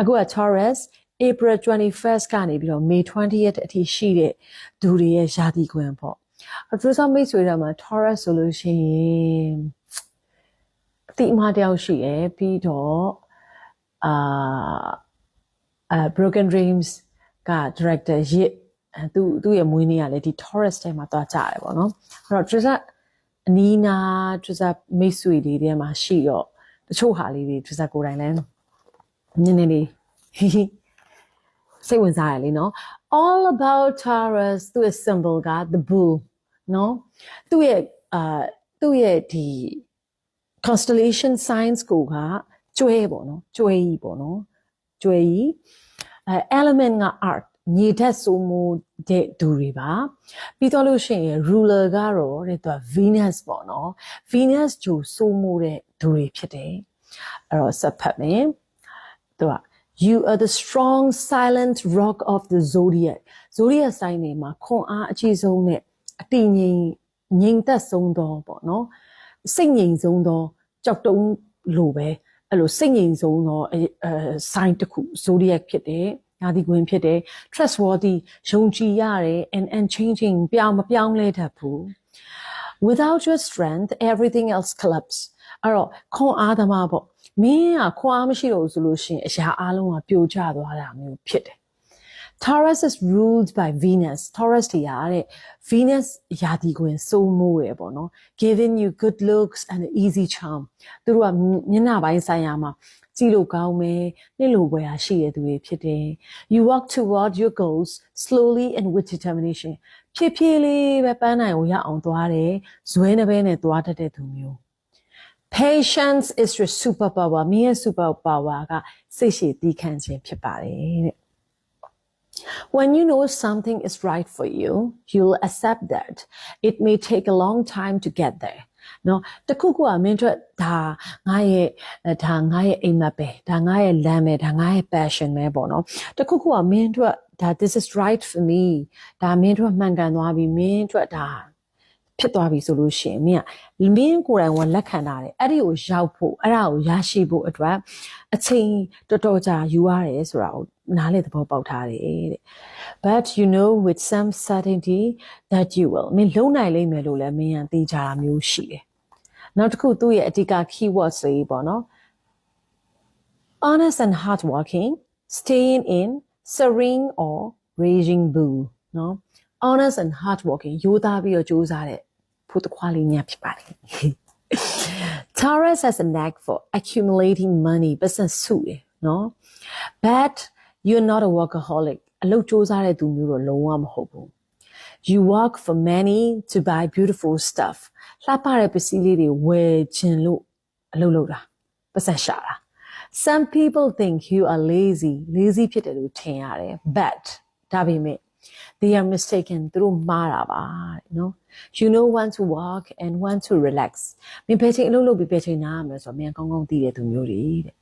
အခုက Taurus April 21st ကနေပြီးတော့ May 20th အထိရှိတဲ့သူတွေရဲ့ယာတိခွင်ပေါ့အထူးဆောင်မိတ်ဆွေတွေမှာ Taurus ဆိုလို့ရှိရင်အတိအမတယောက်ရှိရယ်ပြီးတော့အာအာ Broken Dreams က director ရစ်အဲသူသူ့ရဲ့မွေးနေ့ကလည်းဒီ Taurus ထဲမှာသွားကြတယ်ပေါ့နော်အဲ့တော့ Trisha အနီးနာ Trisha မိတ်ဆွေတွေထဲမှာရှိတော့တချို့ဟာလေးတွေ Trisha ကိုယ်တိုင်လည်း နည်းနည်းလေးစိတ်ဝင်စားရလေနော် all about Taurus သူ့ရဲ့ symbol က the bull နော်သူ့ရဲ့အာသူ့ရဲ့ဒီ constellation signs ကိုကကျွဲပေါ့နော်ကျွဲကြီးပေါ့နော်ကျွဲကြီးအဲ element က art မြေဓာတ်စိုးမိုးတဲ့သူတွေပါပြီးတော့လို့ရှိရင် ruler ကတော့တဲ့သူက Venus ပေါ့နော် Venus ဂျိုစိုးမိုးတဲ့သူတွေဖြစ်တယ်အဲ့တော့ဆက်ဖတ်မယ် သူက you are the strong silent rock of the zodiac zodiac sign တွေမှာခွန်အားအကြီးဆုံးနဲ့အတည်ငြိမ်ငြိမ်သက်ဆုံးသောပေါ့နော်စိတ်ငြိမ်ဆုံးသောကြောက်တုံးလိုပဲအဲ့လိုစိတ်ငြိမ်ဆုံးသောအဲအဲ sign တစ်ခု zodiac ဖြစ်တယ်ညာဒီကွင်းဖြစ်တယ် trustworthy ယုံကြည်ရတယ် and unchanging ပြောင်းမပြောင်းလဲတတ်ဘူး without your strength everything else collapse အဲ့တော့ခွန်အားသမားပေါ့ မင်းကခွန်အားမရှိတော့ဘူးဆိုလို့ရှိရင်အရာအလုံးကပြိုကျသွားတာမျိုးဖြစ်တယ် Taurus is ruled by Venus Taurus တရားတဲ့ Venus ယာတီခွင်စိုးမိုးရယ်ပေါ့နော် giving you good looks and an easy charm သူတို့ကမျက်နှာပိုင်းဆိုင်ရာမှာကြည့်လို့ကောင်းမယ်နှစ်လိုပွဲရာရှိရတဲ့သူတွေဖြစ်တယ် you walk toward your goals slowly and with determination ဖြည်းဖြည်းလေးပဲပန်းနိုင်ကိုရအောင်သွားတယ်ဇွဲနှပဲနဲ့သွားတတ်တဲ့သူမျိုး patience is your superpower မင်းရဲ့ superpower ကစိတ်ရှည်တည်ခံခြင်းဖြစ်ပါတယ်တဲ့ When you know something is right for you, you'll accept that. It may take a long time to get there. နော်တခုခုကမင်းတို့ဒါငါရဲ့ဒါငါရဲ့အိမ်မက်ပဲဒါငါရဲ့လမ်းပဲဒါငါရဲ့ passion ပဲပေါ့နော်တခုခုကမင်းတို့ဒါ this is right for me ဒါမင်းတို့မှန်ကန်သွားပြီမင်းတို့ဒါ ဖြစ်သွားပြီဆိုလို့ရှိရင်မင်းကမင်းကိုယ်တိုင်ကလက်ခံတာတယ်အဲ့ဒီကိုရောက်ဖို့အဲ့ဒါကိုရရှိဖို့အတွက်အချိန်တော်တော်ကြာယူရတယ်ဆိုတာကိုနားလေသဘောပေါက်ထားတယ်တဲ့ but you know with some certainty that you will မင်းလုံနိုင်လိမ့်မယ်လို့လည်းမင်းကသိကြတာမျိုးရှိတယ်နောက်တစ်ခုသူ့ရဲ့အဓိက keywords တွေပေါ့နော် honest and hardworking staying in serene or raging bull နော် honest and hardworking ရိုးသားပြီးတော့ကြိုးစားတဲ့ ဖို့တစ်ခွားလေးညဖြစ်ပါတယ် Taurus has a knack for accumulating money business စုတယ်နော် but you're not a workaholic အလုပ်ကြိုးစားတဲ့သူမျိုးတော့လုံးဝမဟုတ်ဘူး you work for money to buy beautiful stuff လှပတဲ့ပစ္စည်းလေးတွေဝယ်ခြင်းလို့အလုပ်လုပ်တာပတ်စံရှာတာ some people think you are lazy lazy ဖြစ်တယ်လို့ထင်ရတယ် but ဒါပေမဲ့ they are mistaken သူတို့မှားတာပါတဲ့နော် you know when to walk and when to relax မင်းဘယ်ချိန်အလုပ်လုပ်ပြီးဘယ်ချိန်နားရမလဲဆိုတော့မင်းကောင်းကောင်းသိတဲ့သူမျိုးတွေတဲ့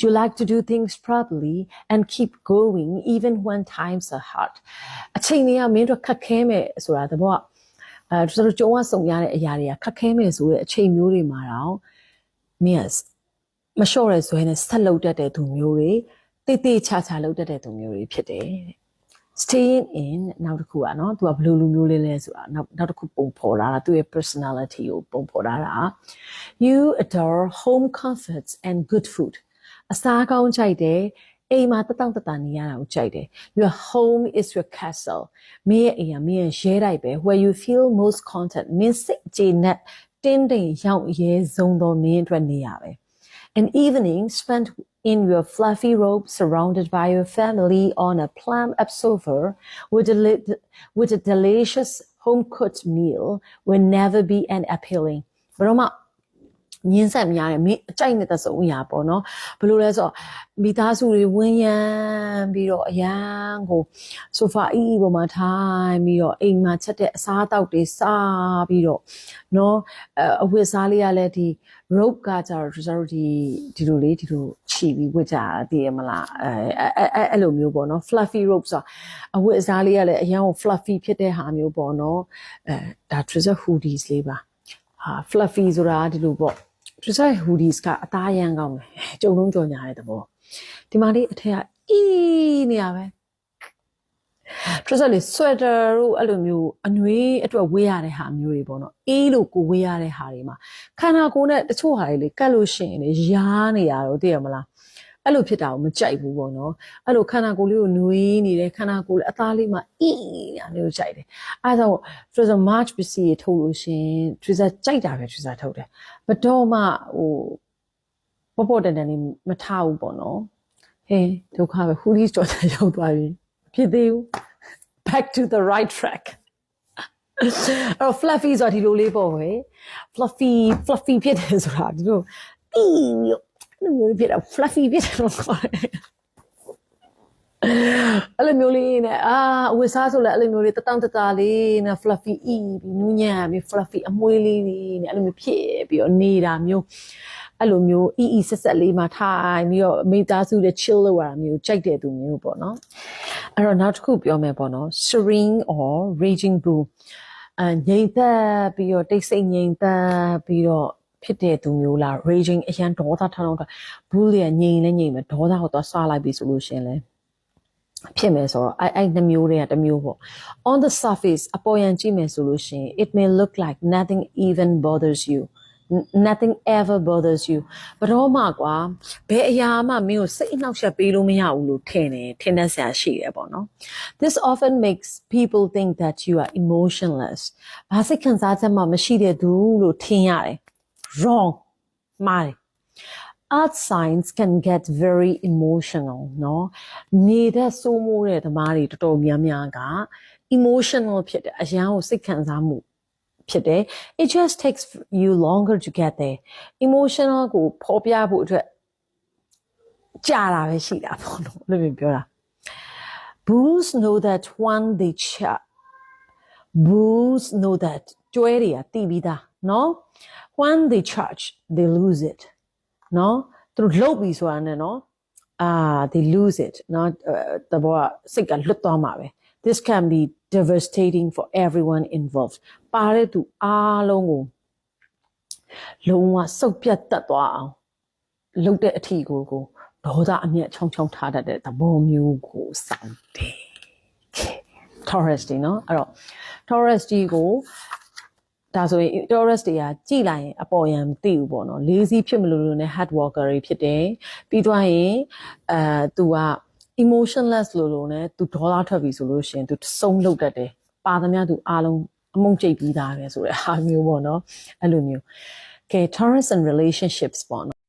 You like to do things properly and keep going even when times are hard. အချိန်တွေကမင်းတို့ခက်ခဲမဲ့ဆိုတာတဘောအဲကျွန်တော်ကြုံရဆုံရတဲ့အရာတွေကခက်ခဲမဲ့ဆိုတဲ့အချိန်မျိုးတွေမှာတော့မင်းမလျှော့ရဲဇွဲနဲ့ဆက်လုပ်တတ်တဲ့သူမျိုးတွေတိတ်တိတ်ချာချာလုပ်တတ်တဲ့သူမျိုးတွေဖြစ်တယ်တဲ့ staying in နောက်တစ်ခုอ่ะเนาะသူကဘယ်လိုလူမျိုးလေးလဲဆိုတာနောက်နောက်တစ်ခုပုံဖော်လာတာသူရဲ့ personality ကိုပုံဖော်လာတာ you adore home comforts and good food အစားကောင်းကြိုက်တယ်အိမ်မှာတတောင့်တတနေရတာကိုကြိုက်တယ် your home is your castle မင်းရဲ့အိမ်ကမင်းရဲ့ရဲတိုက်ပဲ where you feel most content မင်းစိတ်ကြည်နဲ့တင်းတိမ်ရောက်ရဲဆုံးသောမင်းအတွက်နေရပဲ An evening spent in your fluffy robe surrounded by your family on a plump sofa with a, with a delicious home cooked meal will never be an appealing. Roma ညင်းဆက်များတယ်မင်းအကြိုက်နေတဲ့စုံအရာပေါ့နော်ဘယ်လိုလဲဆိုတော့မိသားစုတွေဝင်းရံပြီးတော့အရန်ကိုဆိုဖာအီးပေါ်မှာထိုင်ပြီးတော့အိမ်မှာချက်တဲ့အစားအသောက်တွေစားပြီးတော့နော်အဝတ်စားလေးကလည်းဒီ rope ကကြတော့ကျွန်တော်တို့ဒီဒီလိုလေးဒီလိုခြီပြီးဝတ်ကြတာသိရမလားအဲအဲအဲ့လိုမျိုးပေါ့နော် fluffy rope ဆိုအဝတ်အစားလေးကလည်းအရန်ကို fluffy ဖြစ်တဲ့ဟာမျိုးပေါ့နော်အဲဒါ treasure hoodies လေးပါဟာ fluffy ဆိုတာဒီလိုပေါ့ treasure hoodies ကအသားရန်ကောင်းတယ်ကြုံလုံးကြော်ညာတဲ့သဘောဒီမှာလေးအထက်ကအီးနေရပဲတရစလေဆွဲတာတို့အဲ့လိုမျိုးအနှွေးအတွက်ဝေးရတဲ့ဟာမျိုးတွေပေါ့နော်အေးလို့ကိုဝေးရတဲ့ဟာတွေမှာခန္ဓာကိုယ်နဲ့တချို့ဟာတွေလေကတ်လို့ရှိရင်လေရားနေရတော့သိရမလား အဲ့လိုဖြစ်တာကိုမကြိုက်ဘူးပေါ့နော်အဲ့လိုခန္ဓာကိုယ်လေးကိုနှွေးနေတယ်ခန္ဓာကိုယ်လေးအသားလေးမှာအီးနေတာမျိုးကြိုက်တယ်အဲ့ဒါဆို Twitter March ပစ္စည်းရထုတ်လို့ရှရင် Twitter ကြိုက်တာပဲ Twitter ထုတ်တယ်ဘတော့မှဟိုပေါ့ပေါ့တန်တန်လေးမထားဘူးပေါ့နော်ဟဲဒုက္ခပဲ hoodies ကြော်တာရောက်သွားပြီမဖြစ်သေးဘူး back to the right track အဲ့တော့ fluffy ဆိုတာဒီလိုလေးပေါ့ပဲ fluffy fluffy ဖြစ်တယ်ဆိုတာဒီလိုတီးပြီးတော့အဲ့ လိုမျိုးဖြစ်တာ fluffy ဖြစ်တယ်လို့ခေါ်တယ်အဲ့လိုမျိုးလေးနဲ့အာအဝတ်စားဆိုလည်းအဲ့လိုမျိုးလေးတတန်းတတာလေးနဲ့ fluffy အီးပြီးနူးညံ့ပြီး fluffy အမွှေးလေးတွေနဲ့အဲ့လိုမျိုးဖြစ်ပြီးတော့နေတာမျိုးအဲ့လိုမျိုးအီးအီးဆက်ဆက်လေးမှာထိုင်ပြီးတော့မိသားစုနဲ့ chill လုပ်ရတာမျိုးကြိုက်တဲ့သူမျိုးပေါ့နော်အဲ့တော့နောက်တစ်ခုပြောမယ်ပေါ့နော် serene or raging bull အငြိမ်သက်ပြီးတော့တိတ်ဆိတ်ငြိမ်သက်ပြီးတော့ ဖြစ်တဲ့သူမျိုးလား raging အရန်ဒေါသထောင်းထောင်း bull ရဲ့ငြိမ်လဲငြိမ်မယ်ဒေါသကိုတော့ဆွာလိုက်ပြီဆိုလို့ရှရင်လဲဖြစ်မယ်ဆိုတော့အဲ့အဲ့နှမျိုးတွေကတစ်မျိုးပေါ့ on the surface အပေါ်ယံကြည့်မယ်ဆိုလို့ရှရင် it may look like nothing even bothers you N- nothing ever bothers you ဘယ်တော့မှကွာဘယ်အရာမှမင်းကိုစိတ်အနှောက်အယှက်ပေးလို့မရဘူးလို့ထင်တယ်ထင်တတ်စရာရှိတယ်ပေါ့နော် this often makes people think that you are emotionless ဘာစိတ်ခံစားချက်မှမရှိတဲ့သူလို့ထင်ရတယ် wrong မှားတယ် art signs can get very emotional เนาะနေတဲ့စိုးမိုးတဲ့သမားတွေတော်တော်များများက emotional ဖြစ်တယ်အရန်ကိုစိတ်ခံစားမှုဖြစ်တယ် it just takes you longer to get there emotional ကိုဖော်ပြဖို့အတွက်ကြာတာပဲရှိတာပေါ့နော်လို့ပြောတာ bulls know that when they chat bulls know that ကျွဲတွေကတီးပြီးသားเนาะ when they charge, they lose it. No, through lobisumo, ah, they lose it နော်တဘောကစိတ်ကလွတ်သွားမှာပဲ uh, this can be devastating for everyone involved. ပါတဲ့သူအားလုံးကိုလုံးဝစုပ်ပြတ်တက်သွားအောင်လှုပ်တဲ့အထီကိုကိုဒေါသအမျက်ချုံချုံထားတတ်တဲ့သဘောမျိုးကိုစောင့်တယ် Taurus ဒီနော်အဲ့တော့ Taurus ဒီကို ဒါဆိုရင် Taurus တွေကကြည်လိုက်ရင်အပေါ်ယံမသိဘူးပေါ့နော် lazy ဖြစ်မလို့လို့ ਨੇ hard worker တွေဖြစ်တယ်ပြီးသွားရင်အဲ तू က emotionless လို့လို့ ਨੇ तू ဒေါသထွက်ပြီဆိုလို့ရှိရင် तू စုံလုပ်တတ်တယ်ပါသမျှ तू အားလုံးအမုန်းကျိတ်ပြီးသားပဲဆိုတဲ့ဟာမျိုးပေါ့နော်အဲ့လိုမျိုးကဲ Taurus and relationships ပေါ့နော်